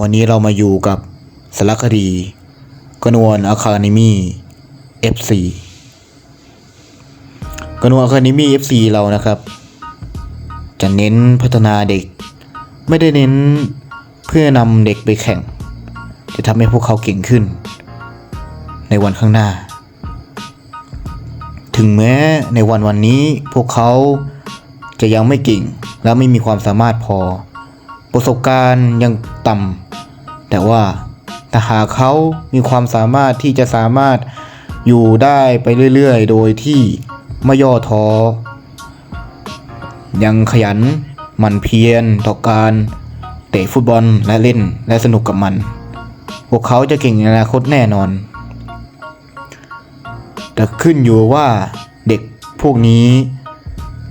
วันนี้เรามาอยู่กับสารคดีกนวนอะคาเดมี่ FC กนวนอะคาเดมี่ FC เรานะครับ จะเน้นพัฒนาเด็ก ไม่ได้เน้นเพื่อนำเด็กไปแข่ง จะทำให้พวกเขาเก่งขึ้น ในวันข้างหน้า ถึงแม้ในวันวันนี้พวกเขาจะยังไม่เก่งและไม่มีความสามารถพอ ประสบการณ์ยังต่ำ แต่ว่าถ้าหากเขามีความสามารถที่จะสามารถอยู่ได้ไปเรื่อยๆ โดยที่ไม่ย่อท้อ ยังขยันหมั่นเพียรต่อการเตะฟุตบอลและเล่นและสนุกกับมัน พวกเขาจะเก่งในอนาคตแน่นอน แต่ขึ้นอยู่ว่าเด็กพวกนี้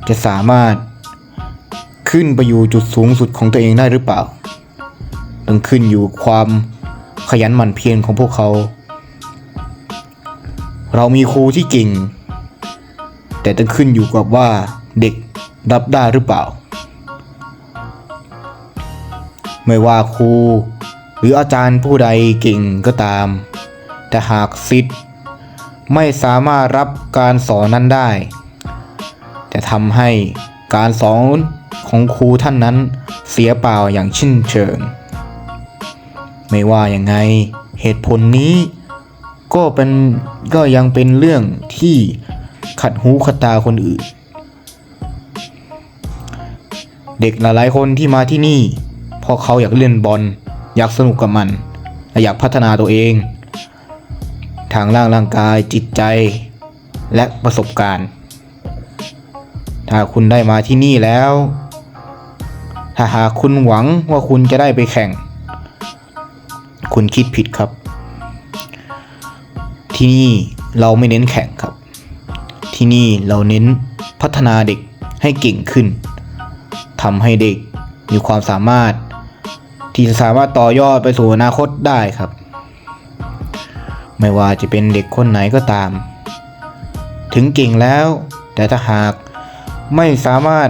จะสามารถขึ้นไปอยู่จุดสูงสุดของตัวเองได้หรือเปล่า ต้องขึ้นอยู่ความขยันหมั่นเพียรของพวกเขา เรามีครูที่เก่ง แต่ต้องขึ้นอยู่กับว่าเด็กรับได้หรือเปล่า ไม่ว่าครูหรืออาจารย์ผู้ใดเก่งก็ตาม แต่หากสิทธ์ไม่สามารถรับการสอนนั้นได้ จะทำให้การสอนของครูท่านนั้นเสียเปล่าอย่างชิ้นเชิง ไม่ว่ายังไงเหตุผลนี้ ก็เป็นก็ยังเป็นเรื่องที่ขัดหูขัดตาคนอื่น เด็กหลายๆคนที่มาที่นี่เพราะเขาอยากเล่นบอลอยากสนุกกับมันและอยากพัฒนาตัวเอง ทางร่างร่างกายจิตใจและประสบการณ์ ถ้าคุณได้มาที่นี่แล้ว ถ้าหากคุณหวังว่าคุณจะได้ไปแข่ง คุณคิดผิดครับ ที่นี่เราไม่เน้นแข่งครับ ที่นี่เราเน้นพัฒนาเด็กให้เก่งขึ้นทำให้เด็กมีความสามารถ ที่จะสามารถต่อยอดไปสู่อนาคตได้ครับ ไม่ว่าจะเป็นเด็กคนไหนก็ตาม ถึงเก่งแล้ว แต่ถ้าหากไม่สามารถ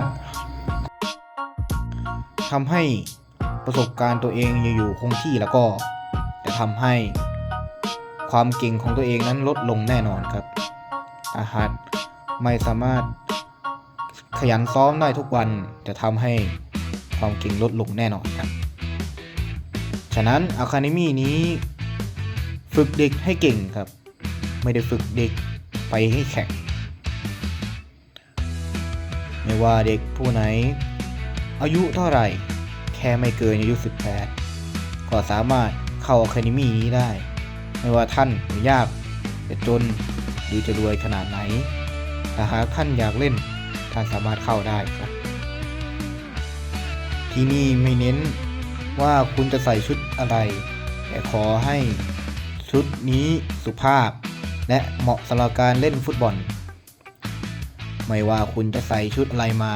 ทำให้ประสบการณ์ตัวเองอยู่คงที่แล้วก็ ทำให้ความเก่งของตัวเองนั้นลดลงแน่นอนครับอาหารไม่สามารถขยันซ้อมได้ทุกวันจะทำให้ความเก่งลดลงแน่นอนครับ ฉะนั้นอะคาเดมี่นี้ฝึกเด็กให้เก่งครับ ไม่ได้ฝึกเด็กไปให้แข่งไม่ว่าเด็กผู้ไหน อายุเท่าไหร่ แค่ไม่เกินอายุ 18 ก็สามารถ เข้าอะคาเดมี่นี้ได้ ไม่ว่าท่านจะยากจะจนหรือจะรวยขนาดไหนถ้าหากท่านอยากเล่นท่านสามารถเข้าได้ครับ ที่นี่ไม่เน้นว่าคุณจะใส่ชุดอะไร แต่ขอให้ชุดนี้สุภาพ และเหมาะสำหรับการเล่นฟุตบอล ไม่ว่าคุณจะใส่ชุดอะไรมา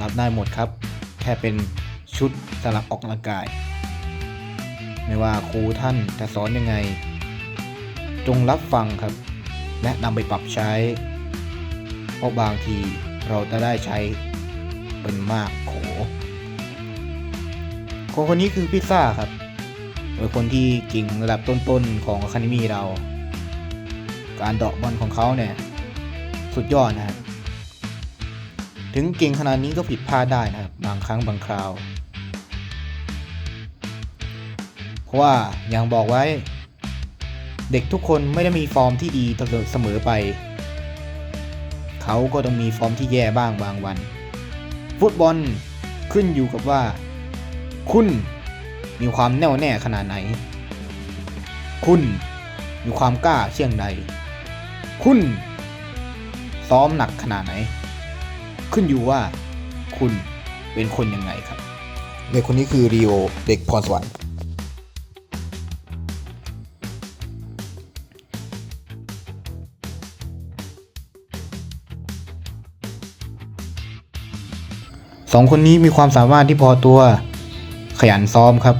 รับได้หมดครับ แค่เป็นชุดสำหรับออกกำลังกาย ไม่ว่าครูท่านจะสอนยังไง จงรับฟังครับ และนำไปปรับใช้ เพราะบางทีเราจะได้ใช้เป็นมากโขคนคนนี้คือพิซซ่าครับเป็นคนที่เก่งระดับต้นๆของอะคาเดมีเรา การเดาะบอลของเขาเนี่ย สุดยอดนะครับ ถึงเก่งขนาดนี้ก็ผิดพลาดได้นะครับ บางครั้งบางคราว เพราะว่าอย่างบอกไว้ เด็กทุกคนไม่ได้มีฟอร์มที่ดีเสมอไป เขาก็ต้องมีฟอร์มที่แย่บ้างบางวัน ฟุตบอลขึ้นอยู่กับว่า คุณมีความแน่วแน่ขนาดไหน คุณมีความกล้าเชี่ยงใด คุณ ซ้อมหนักขนาดไหน ขึ้นอยู่ว่าคุณเป็นคนยังไงครับ เด็กคนนี้คือรีโอเด็กพรสวรรค์ สองคนนี้มีความสามารถที่พอตัวขยันซ้อมครับ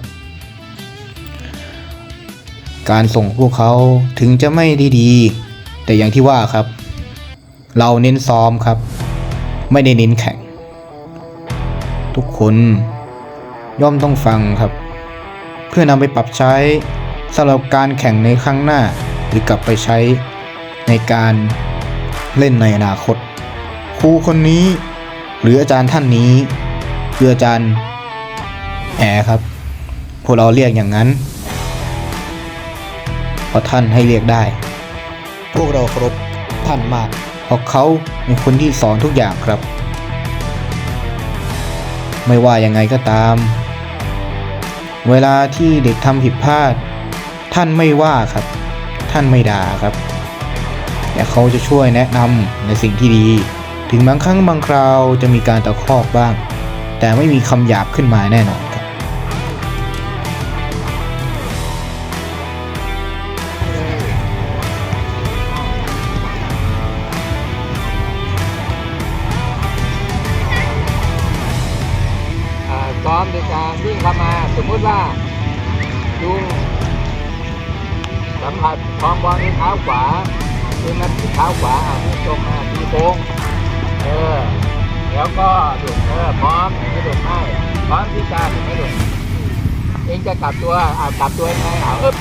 การส่งพวกเขาถึงจะไม่ด้ดีแต่อย่างที่ว่าครับ เราเน้นซ้อมครับ ไม่ได้เน้นแข่ง ทุกคนย่อมต้องฟังครับ เพื่อนำไปปรับใช้สำหรับการแข่งในครั้งหน้า หรือกลับไปใช้ในการเล่นในอนาคต ครูคนนี้ หรืออาจารย์ท่านนี้คืออาจารย์แอครับ พวกเราเรียกอย่างนั้นเพราะท่านให้เรียกได้ พวกเราเคารพท่านมากเพราะเขาเป็นคนที่สอนทุกอย่างครับ ไม่ว่ายังไงก็ตาม เวลาที่เด็กทำผิดพลาด ท่านไม่ว่าครับ ท่านไม่ด่าครับ แต่เขาจะช่วยแนะนำในสิ่งที่ดี ถึงบางครั้งบางคราวจะมีการตะคอกบ้าง แต่ไม่มีคำหยาบขึ้นมาแน่นอนครับ อ่าซ้อมในการวิ่งเข้ามาสมมุติว่าลุงสัมผัสทองบอลที่เท้าขวาคือมันที่เท้าขวาอ่าที่ตรงมาที่โค้ง เออ แล้วก็ดุเออพร้อมไม่ดุให้พร้อมที่จะไม่ดุเองจะกลับตัวอ่ากลับตัวยังไงเอาอึ๊บ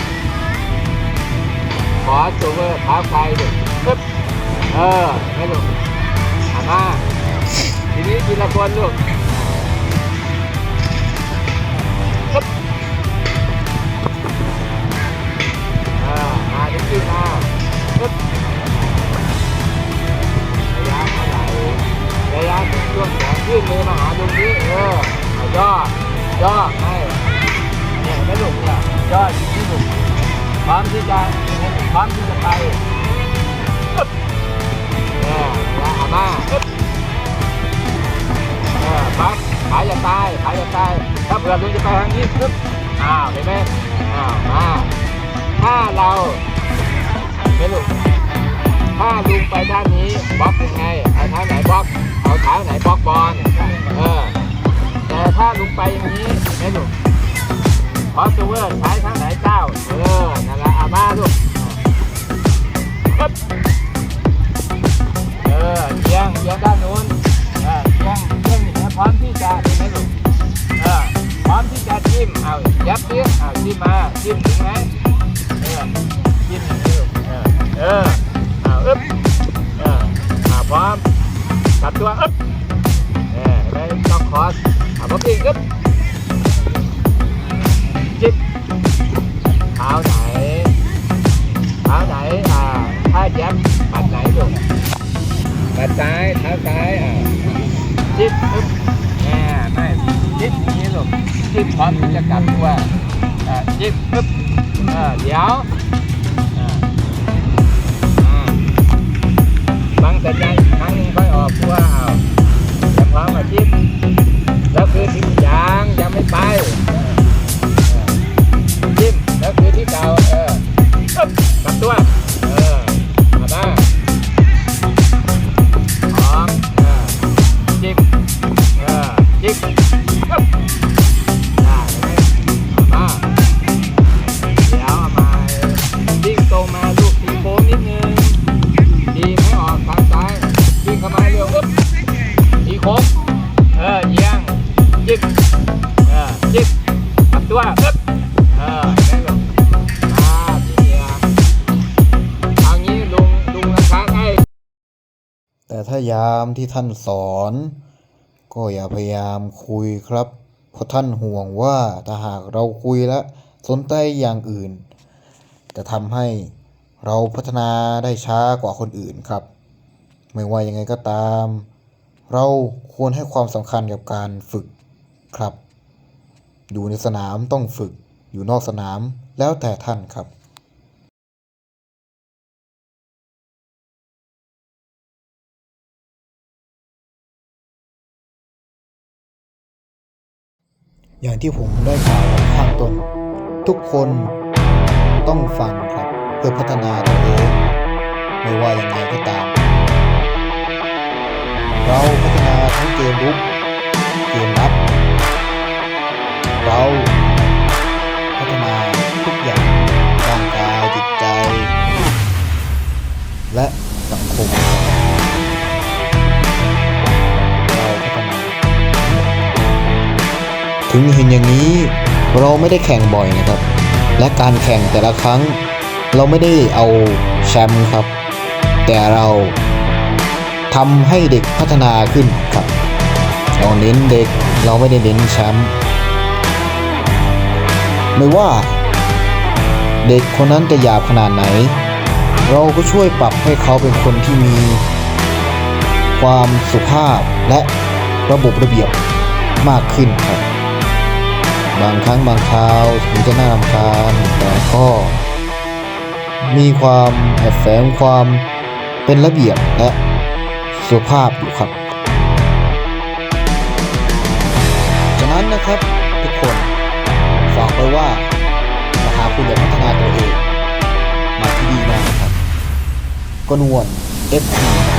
ขอตัวเวอร์เท้าไกลดุอึ๊บเออไม่ดุอ่ามาทีนี้ทีละคนลูก ผื่อลุงจะไปทางนี้ปึ๊บอ้าวเห็นไหมอ้าวมาถ้าเราไม่ลุงถ้าลุงไปด้านนี้บล็อกยังไงเอาเท้าไหนบล็อกเอาเท้าไหนบล็อกบอลเออแต่ถ้าลุงไปอย่างนี้ไม่ลุงพอสเวอร์ใช้เท้าไหน จิ้มมาจิ้มถึงไหมเออกินอย่างนี้ลูกเออเออเอาอึ๊บเออเอาพร้อมกลับตัวอึ๊บเออไหมต้องคอสเอาพอปีกอึ๊บจิบเท้าไหนเท้าไหนอ่าถ้าแจ๊บปัดไหนลูกปัดซ้ายเท้าซ้ายอ่าจิบอึ๊บ จิบอย่างนี้ลูกจิบพร้อมที่จะกลับตัวอ่าจิบอึ๊บเดี๋ยวฟังสัญญาณครั้งหนึงค่อยออกเพว่าเอายังพร้อมมาจิ๊บแล้วคือที่ยังยัง งตรงมาลูกตีโค้งนิดนึงดีไม่ออกทางซ้ายวิ่งเข้ามาเร็วอึ๊บตีโค้งเออเอียงจิบเออจิบกลับตัวอึ๊บเออได้ลูกอ่าทีเดียวเอางี้ลุงลุงนะครับให้แต่ถ้ายามที่ท่านสอน ก็อย่าพยายามคุยครับ เพราะท่านห่วงว่าถ้าหากเราคุยและสนใจอย่างอื่น จะทำให้เราพัฒนาได้ช้ากว่าคนอื่นครับ ไม่ว่ายังไงก็ตาม เราควรให้ความสำคัญกับการฝึกครับ อยู่ในสนามต้องฝึก อยู่นอกสนามแล้วแต่ท่านครับอย่างที่ผมได้กล่าวข้างต้น ทุกคน ต้องฟังครับเพื่อพัฒนาตัวเองไม่ว่ายังไงก็ตาม เราพัฒนาทั้งเกมรุกเกมรับ เราพัฒนาทุกอย่างร่างกายจิตใจ และสังคมเราพัฒนาถึงเห็นอย่างนี้เราไม่ได้แข่งบ่อยนะครับ และการแข่งแต่ละครั้ง เราไม่ได้เอาแชมป์ครับ แต่เราทำให้เด็กพัฒนาขึ้นครับเราเน้นเด็กเราไม่ได้เน้นแชมป์ไม่ว่าเด็กคนนั้นจะหยาบขนาดไหน เราก็ช่วยปรับให้เขาเป็นคนที่มี ความสุภาพและระบบระเบียบมากขึ้นครับ บางครั้งบางคราวถึงจะน่ารำคาญแต่ก็มีความแอบแฝงความเป็นระเบียบและสุภาพอยู่ครับ ฉะนั้นนะครับทุกคนฝากไปว่าถ้าหาคุณอยากพัฒนาตัวเอง มาที่ดีมากนะครับก็นวน FC